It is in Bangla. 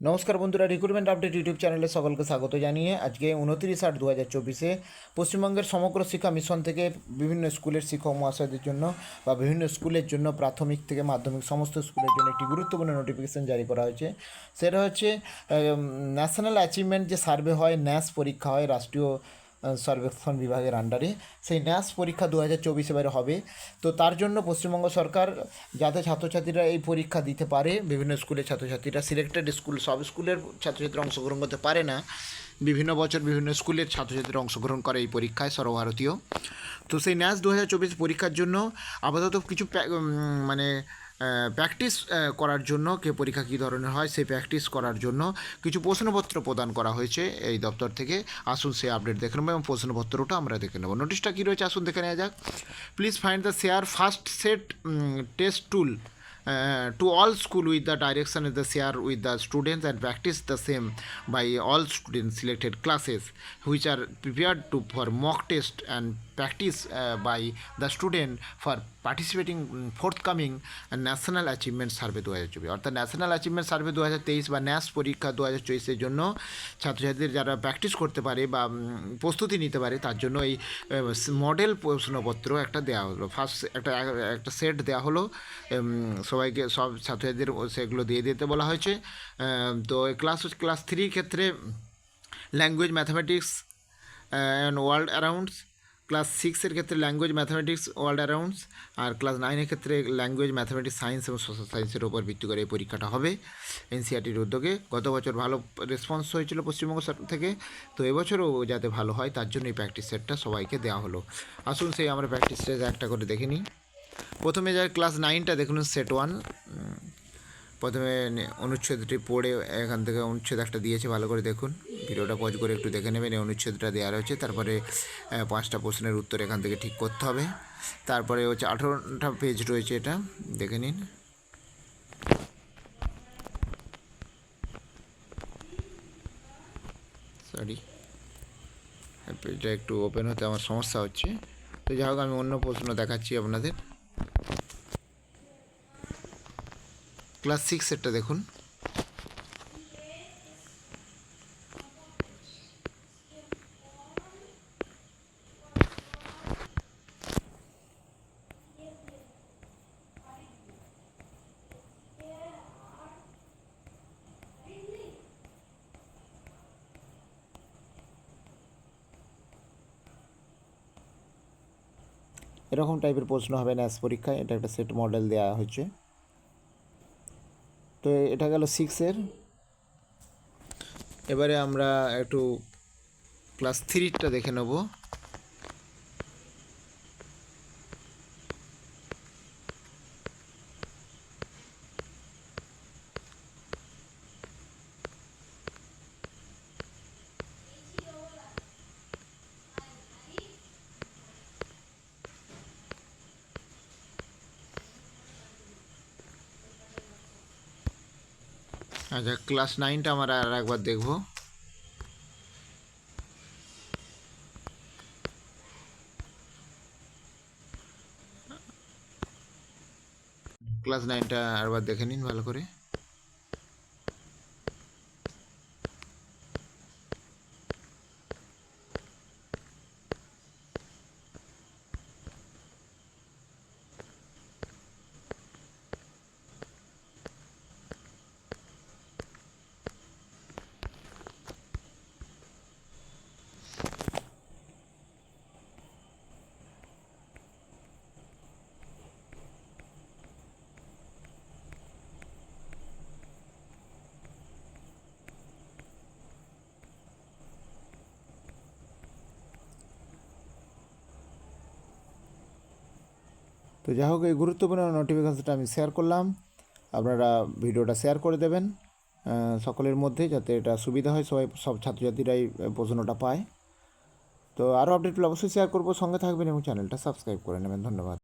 নমস্কার বন্ধুরা রিক্রুটমেন্ট আপডেট ইউটিউব চ্যানেলে সকলকে স্বাগত জানিয়ে আজকে উনত্রিশ আট দু হাজার চব্বিশে পশ্চিমবঙ্গের সমগ্র শিক্ষা মিশন থেকে বিভিন্ন স্কুলের শিক্ষক মহাশয়দের জন্য বা বিভিন্ন স্কুলের জন্য প্রাথমিক থেকে মাধ্যমিক সমস্ত স্কুলের জন্য একটি গুরুত্বপূর্ণ নোটিফিকেশন জারি করা হয়েছে। সেটা হচ্ছে ন্যাশনাল অ্যাচিভমেন্ট যে সার্ভে হয় ন্যাস পরীক্ষা হয়, রাষ্ট্রীয় সর্বেক্ষণ বিভাগের আন্ডারে সেই ন্যাস পরীক্ষা দু হাজার চব্বিশ এবারে হবে। তো তার জন্য পশ্চিমবঙ্গ সরকার যাতে ছাত্রছাত্রীরা এই পরীক্ষা দিতে পারে, বিভিন্ন স্কুলের ছাত্রছাত্রীরা সিলেক্টেড স্কুল সব স্কুলের ছাত্রছাত্রীরা অংশগ্রহণ করতে পারে না, বিভিন্ন বছর বিভিন্ন স্কুলের ছাত্রছাত্রীরা অংশগ্রহণ করে এই পরীক্ষায় সর্বভারতীয়। তো সেই ন্যাস দু হাজার চব্বিশ পরীক্ষার জন্য আপাতত কিছু মানে প্র্যাকটিস করার জন্য কে পরীক্ষা কী ধরনের হয় সেই প্র্যাকটিস করার জন্য কিছু প্রশ্নপত্র প্রদান করা হয়েছে এই দপ্তর থেকে। আসুন সেই আপডেট দেখে নেব এবং প্রশ্নপত্রটা আমরা দেখে নেব। নোটিশটা কী রয়েছে? আসুন দেখে নেওয়া যাক। Please find the share first set test tool to all school with the direction is the share with the students and practice the same by all students selected classes, which are prepared to for mock test and practice uh, by the student for in forthcoming national achievement survey দু হাজার চব্বিশ। অর্থাৎ ন্যাশনাল অ্যাচিভমেন্ট সার্ভে দু হাজার তেইশ বা ন্যাস পরীক্ষা দু হাজার চব্বিশের জন্য ছাত্রছাত্রীদের যারা প্র্যাকটিস করতে পারে বা প্রস্তুতি নিতে পারে তার জন্য এই মডেল প্রশ্নপত্র একটা দেওয়া হলো। ফার্স্ট একটা একটা সেট দেওয়া হলো। সবাইকে সব ছাত্রছাত্রীদের সেগুলো দিয়ে দিতে বলা হয়েছে। তো ক্লাস ক্লাস থ্রির ক্ষেত্রে language mathematics and world arounds class সিক্সের ক্ষেত্রে ল্যাঙ্গুয়েজ ম্যাথামেটিক্স ওয়ার্ল্ড অ্যারাউন্ডস আর ক্লাস নাইনের ক্ষেত্রে ল্যাঙ্গুয়েজ ম্যাথামেটিক্স সায়েন্স এবং সোশ্যাল সায়েন্সের উপর ভিত্তি করে এই পরীক্ষাটা হবে এনসিআরটির উদ্যোগে। গত বছর ভালো রেসপন্স হয়েছিল পশ্চিমবঙ্গ সর- থেকে, তো এবছরও যাতে ভালো হয় তার জন্য এই প্র্যাকটিস সেটটা সবাইকে দেওয়া হলো। আসুন সেই আমরা প্র্যাকটিস সেট একটা করে দেখে নিই। প্রথমে যা ক্লাস নাইনটা দেখুন সেট ওয়ান প্রথমে অনুচ্ছেদটি পড়ে এখান থেকে অনুচ্ছেদ একটা দিয়েছে, ভালো করে দেখুন। ভিডিওটা পজ করে একটু দেখে নেবেন, এই অনুচ্ছেদটা দেওয়া রয়েছে। তারপরে পাঁচটা প্রশ্নের উত্তর এখান থেকে ঠিক করতে হবে। তারপরে হচ্ছে আঠেরোটা পেজ রয়েছে এটা, দেখে নিন। সরি পেজটা একটু ওপেন হতে আমার সমস্যা হচ্ছে। তো যাই হোক, আমি অন্য প্রশ্ন দেখাচ্ছি আপনাদের। ক্লাস সিক্স এরটা দেখুন। এরকম টাইপের প্রশ্ন হবে ন্যাস পরীক্ষায়, এটা একটা সেট মডেল দেওয়া হয়েছে। তো এটা গেল সিক্সের এবারে আমরা একটু ক্লাস থ্রিটা দেখে নেব। আচ্ছা ক্লাস নাইনটা আমরা আর একবার দেখব। ক্লাস নাইনটা আরবার দেখে নিন ভালো করে। তো যাই হোক, এই গুরুত্বপূর্ণ নোটিফিকেশনটা আমি শেয়ার করলাম। আপনারা ভিডিওটা শেয়ার করে দেবেন সকলের মধ্যে যাতে এটা সুবিধা হয়, সবাই, সব ছাত্রছাত্রীরাই প্রশ্নটা পায়। তো আরও আপডেট অবশ্যই শেয়ার করব। সঙ্গে থাকবেন এবং চ্যানেলটা সাবস্ক্রাইব করে নেবেন। ধন্যবাদ।